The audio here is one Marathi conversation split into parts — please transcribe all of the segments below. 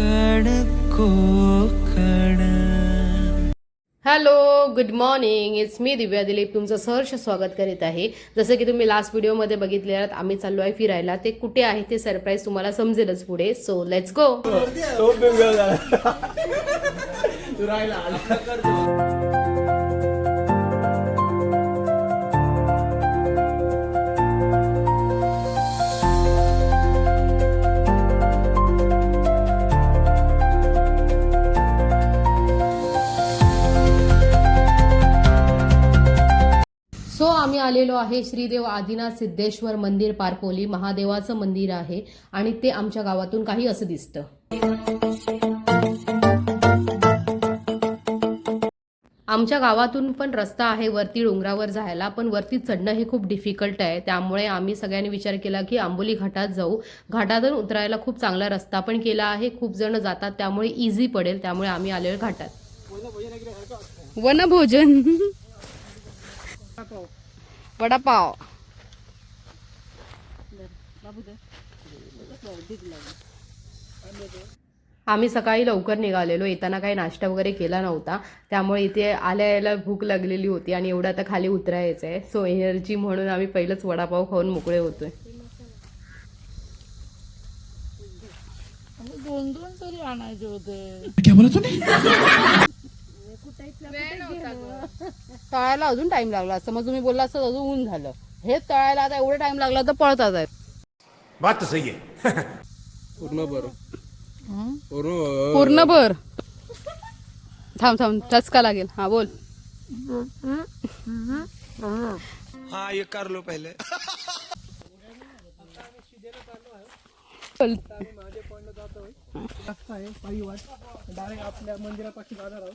Konkan Konkan hello good morning it's मी दिव्या दिलीप. तुमचं सहर्ष स्वागत करीत आहे. जसं की तुम्ही लास्ट व्हिडिओमध्ये बघितले आहात आम्ही चाललो आहे फिरायला. ते कुठे आहे ते सरप्राईज तुम्हाला समजेलच पुढे. सो लेट्स गो सो आलेलो आहे. श्रीदेव आदिनाथ सिद्धेश्वर मंदिर पारपोली महादेवाचं मंदिर आहे आणि ते आमच्या गावातून काही असं दिसतं. आमच्या गावातून पण रस्ता आहे. वरती डोंगरावर जायला पण वरती चढणं हे खूप डिफिकल्ट आहे. त्यामुळे आम्ही सगळ्यांनी विचार केला की आंबोली घाटात जाऊ. घाटातून उतरायला खूप चांगला रस्ता पण केला आहे. खूप जण जातात. त्यामुळे इझी पडेल. त्यामुळे आम्ही आलेलो घाटात. वनभोजन. वडापाव. आम्ही सकाळी लवकर निघालेलो. येताना काही नाश्ता वगैरे केला नव्हता. त्यामुळे इथे आल्या यायला भूक लागलेली होती आणि एवढं आता खाली उतरायचं आहे सो एनर्जी म्हणून आम्ही पहिलंच वडापाव खाऊन मोकळे होतोय. दोन दोन तरी आणायचे होते. तळायला अजून टाइम लागला असं मग तुम्ही बोलला असतं अजून ऊन झालं. हे तळायला आता एवढं टाइम लागला तर पळतात आहेत. बात तो सही है पूर्ण बरं पूर्ण भर थांब थांब. टचका लागेल. हा बोल. हाँ ये कर लो पहले. बोल. डायरेक्ट आपल्या मंदिरापाशी जाणार आहोत.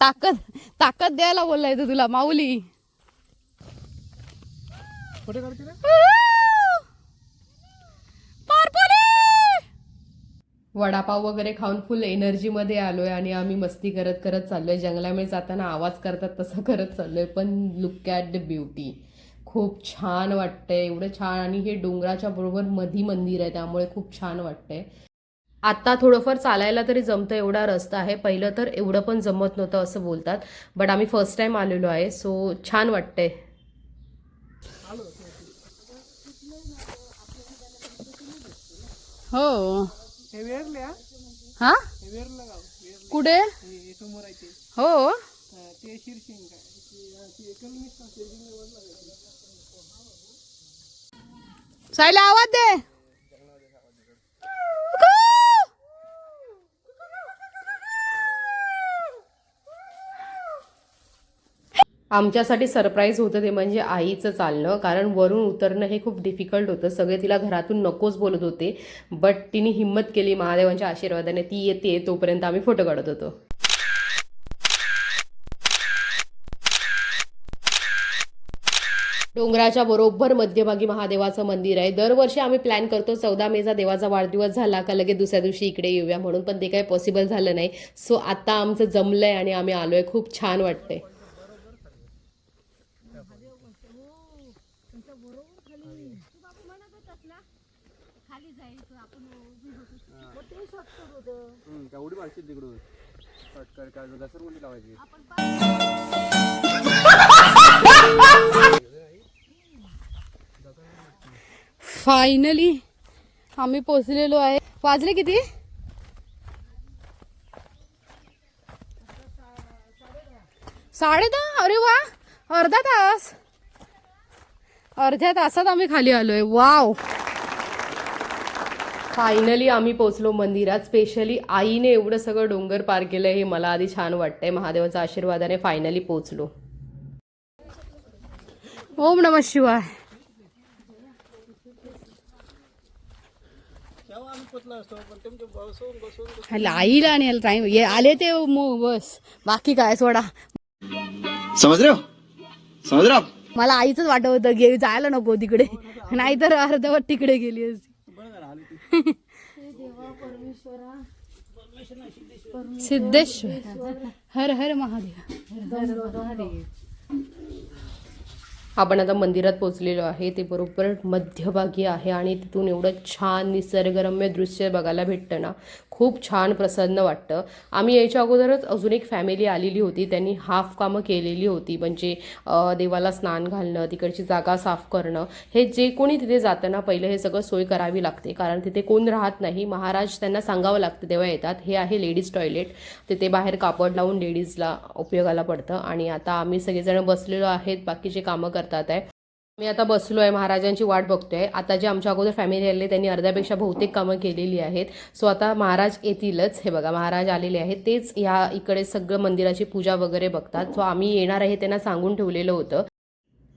ताकद ताकद द्यायला बोललाय तो तुला माऊली. वडापाव वगैरे खाऊन फुल एनर्जी मध्ये आलोय आणि आम्ही मस्ती करत करत चाललोय. जंगलामध्ये जाताना आवाज करतात तसं करत चाललोय. पण लुक ॲट द ब्युटी खूप छान वाटतंय. एवढं छान. आणि हे डोंगराच्या बरोबर मधी मंदिर आहे त्यामुळे खूप छान वाटतंय. आता थोडंफार चालायला तरी जमतं एवढा रस्ता आहे. पहिलं तर एवढं पण जमत नव्हतं असं बोलतात. बट आम्ही फर्स्ट टाइम आलेलो आहे सो छान वाटतंय. हो. हे हा? हा? हे कुठे? हे हे समोर आहे ते हो हा, ते शिरशिंग काय ते- हा, ते कलमिस्ट ना, शिरशिंग वरला काहीतरी. सायला आवाज दे आमच्यासाठी सरप्राईज होतं ते म्हणजे आईचं चालणं. कारण वरून उतरणं हे खूप डिफिकल्ट होतं. सगळे तिला घरातून नकोच बोलत होते. बट तिने हिंमत केली महादेवांच्या आशीर्वादाने. ती येते तोपर्यंत आम्ही फोटो काढत होतो. डोंगराच्या बरोबर मध्यभागी महादेवाचं मंदिर आहे. दरवर्षी आम्ही प्लॅन करतो चौदा मेचा देवाचा वाढदिवस झाला का लगेच दुसऱ्या दिवशी इकडे येऊया म्हणून पण ते काही पॉसिबल झालं नाही. सो आता आमचं जमलंय आणि आम्ही आलोय. खूप छान वाटतंय. उडी मारशील तिकडून. काय काय घसरगुंडी लावायची? फायनली आम्ही पोचलेलो आहे. वाजले किती? साडे दहा. अरे वा अर्धा तास. अर्ध्या तासात आम्ही खाली आलोय. वाव फायनली आम्ही पोचलो मंदिरात. स्पेशली आईने एवढं सगळं डोंगर पार केलंय हे मला आधी छान वाटतंय. महादेवाच्या आशीर्वादाने फायनली पोचलो ओम नम शिवाय. आईला आणि ह्याला टाइम ये आले ते मो- बस. बाकी काय सोडा. समझ रहे हो समझ रहे हो आप मला आईच वाटत होतं गे जायला नको तिकडे. नाहीतर अर्धवट तिकडे गेली असती. सिद्धेश्वर. हर हर महादेव. आपण आता मंदिरात पोहोचलेलो आहे. ते बरोबर मध्यभागी आहे आणि तिथून एवढं छान निसर्गरम्य दृश्य बघायला भेटतं ना. खूप छान प्रसन्न वाटतं. आम्ही याच्या अगोदरच अजून एक फॅमिली आलेली होती. त्यांनी हाफ कामं केलेली होती. म्हणजे देवाला स्नान घालणं तिकडची जागा साफ करणं हे जे कोणी तिथे जाताना पहिलं हे सगळं सोय करावी लागते. कारण तिथे कोण राहत नाही. महाराज त्यांना सांगावं लागतं तेव्हा येतात. हे आहे लेडीज टॉयलेट तिथे बाहेर कापड लावून लेडीजला उपयोगाला पडतं. आणि आता आम्ही सगळेजण बसलेलो आहेत. बाकीचे कामं करतात आहे मी आता बसलो आहे महाराजांची वाट बघतोय. आता जे आमच्या अगोदर फॅमिली आले त्यांनी अर्ध्यापेक्षा बहुतेक कामं केलेली आहेत. सो आता महाराज येतीलच. हे बघा महाराज आलेले आहेत. तेच या इकडे सगळं मंदिराची पूजा वगैरे बघतात. सो आम्ही येणार आहे त्यांना सांगून ठेवलेलं होतं.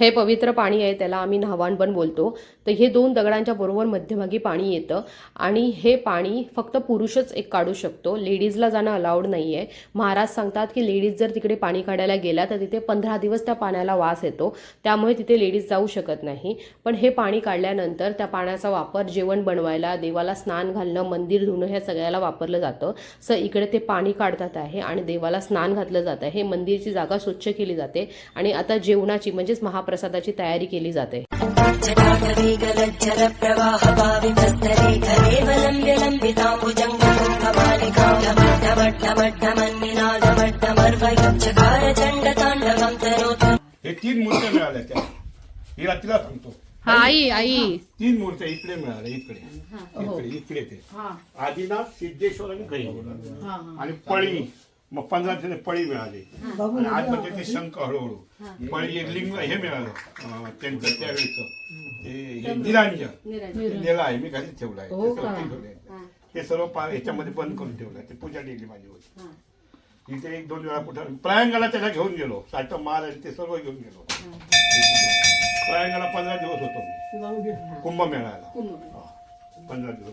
हे पवित्र पाणी आहे त्याला आम्ही न्हावाण पण बोलतो. तर हे दोन दगडांच्या बरोबर मध्यभागी पाणी येतं आणि हे पाणी फक्त पुरुषच एक काढू शकतो. लेडीजला जाणं अलाउड नाही आहे महाराज सांगतात की लेडीज जर तिकडे पाणी काढायला गेल्या तर तिथे पंधरा दिवस त्या पाण्याला वास येतो. त्यामुळे तिथे लेडीज जाऊ शकत नाही. पण हे पाणी काढल्यानंतर त्या पाण्याचा वापर जेवण बनवायला देवाला स्नान घालणं मंदिर धुणं ह्या सगळ्याला वापरलं जातं. स इकडे ते पाणी काढतात आहे आणि देवाला स्नान घातलं जातं हे मंदिरची जागा स्वच्छ केली जाते आणि आता जेवणाची म्हणजेच महा महाप्रसादाची तयारी केली जाते. हे तीन मूर्त्या मिळाल्या त्या. ही रात्रीला सांगतो. आई आई. तीन मूर्त्या इकडे मिळाल्या इकडे. इकडे इकडे ते. आदिनाथ सिद्धेश्वर आणि गैरी आणि पळी. मग पंधरा दिवसाने पळी मिळाली. आणि आज म्हणजे ते शंख हळूहळू. पळी एक लिंग हे मिळालं. त्यांचं त्यावेळेचं ते हे निरांजन. नेलं आहे मी घरीच ठेवलं आहे. ते सर्व ते ठेवलंय. ते सर्व पा- ह्याच्यामध्ये बंद करून ठेवलं ते पूजा डेली माझी होती इथे एक दोन वेळा कुठं प्रयांगाला त्याला घेऊन गेलो. साठ माल आणि ते सर्व घेऊन गेलो. प्रयांगाला पंधरा दिवस होतो मी. कुंभमेळ्याला. हा, पंधरा दिवस.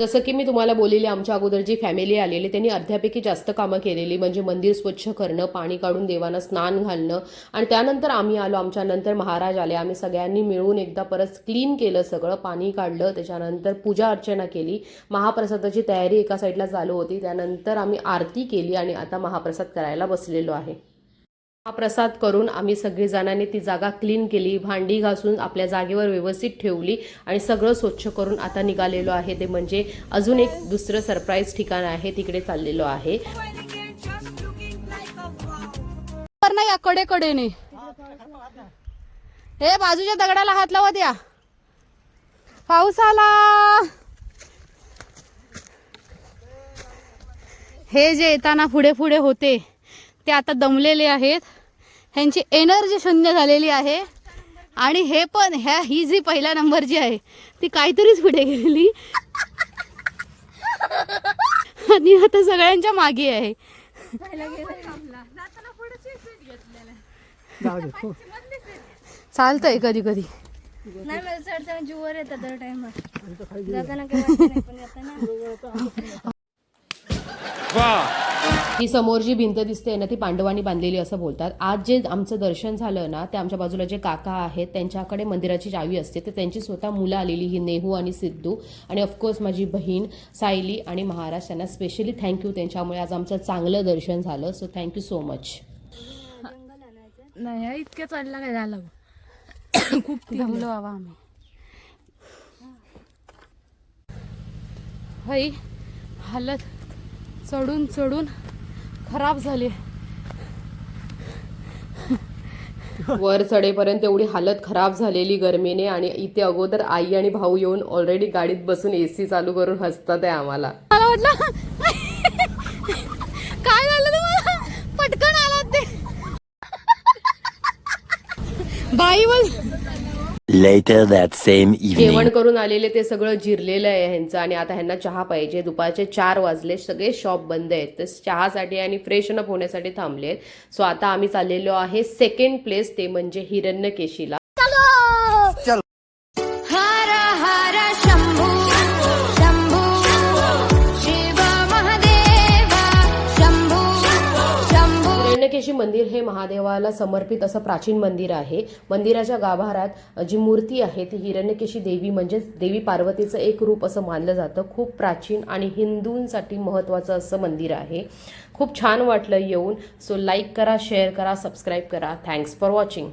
जसं की मी तुम्हाला बोललेली आमच्या अगोदर जी फॅमिली आलेली त्यांनी अर्ध्यापैकी जास्त कामं केलेली म्हणजे मंदिर स्वच्छ करणं पाणी काढून देवांना स्नान घालणं. आणि त्यानंतर आम्ही आलो आमच्या नंतर महाराज आले आम्ही सगळ्यांनी मिळून एकदा परत क्लीन केलं सगळं पाणी काढलं त्याच्यानंतर पूजा अर्चना केली. महाप्रसादाची तयारी एका साईडला चालू होती त्यानंतर आम्ही आरती केली आणि आता महाप्रसाद करायला बसलेलो आहे. हा प्रसाद करून आम्ही सगळीजणांनी ती जागा क्लीन केली भांडी घासून आपल्या जागेवर व्यवस्थित ठेवली आणि सगळं स्वच्छ करून आता निघालेलो आहे. ते म्हणजे अजून एक दुसरं सरप्राईज ठिकाण आहे तिकडे चाललेलो आहे. या कडे कडेने हे बाजूच्या दगडाला हात लावा द्या पाऊस आला हे जे येताना पुढे पुढे होते ते आता दमलेले आहेत. ह्यांची एनर्जी शून्य झालेली आहे. आणि हे पण ह्या ही जी पहिल्या नंबरची आहे ती काहीतरीच पुढे गेलेली. आणि आता सगळ्यांच्या मागे आहे. हो. चालतंय कधी कधी. नाही मला चढताना जीवर येतात दर टाइमला जाताना काही ही समोर जी भिंत दिसते ना ती पांडवांनी बांधलेली असं बोलतात. आज जे आमचं दर्शन झालं ना ते आमच्या बाजूला जे काका आहेत त्यांच्याकडे मंदिराची चावी असते. तर त्यांची स्वतः मुलं आलेली ही नेहू आणि सिद्धू आणि ऑफकोर्स माझी बहीण सायली आणि महाराज त्यांना स्पेशली थँक्यू त्यांच्यामुळे आज आमचं चांगलं दर्शन झालं. सो थँक्यू सो मच नाही इतक्या चढला काय झालं? खूप दमलो बाबा आम्ही. हई हालत चढून चढून खराब झाली. वर चढेपर्यंत एवढी हालत खराब झालेली गरमीने आणि इथे अगोदर आई आणि भाऊ येऊन ऑलरेडी गाडीत बसून एसी चालू करून हसतात आहे आम्हाला. मला वाटलं काय झालं तुम्हाला? पटकन आलात ते. बाई बोल लेटर दॅट सेम जेवण करून आलेले ते सगळं जिरलेलं आहे ह्यांचं आणि आता ह्यांना चहा पाहिजे. दुपारचे चार वाजले सगळे शॉप बंद आहेत. तर चहासाठी आणि फ्रेशन अप होण्यासाठी थांबले आहेत सो आता आम्ही चाललेलो आहे सेकंड प्लेस ते म्हणजे हिरण्यकेशीला. मंदिर हे महादेवाला समर्पित असं प्राचीन मंदिर आहे. मंदिराच्या गाभारात जी मूर्ती आहे ती हिरण्यकेशी देवी म्हणजेच देवी पार्वतीचं एक रूप असं मानलं जातं. खूप प्राचीन आणि हिंदूंसाठी महत्त्वाचं असं मंदिर आहे. खूप छान वाटलं येऊन. सो लाईक करा शेअर करा सबस्क्राईब करा. Thanks for watching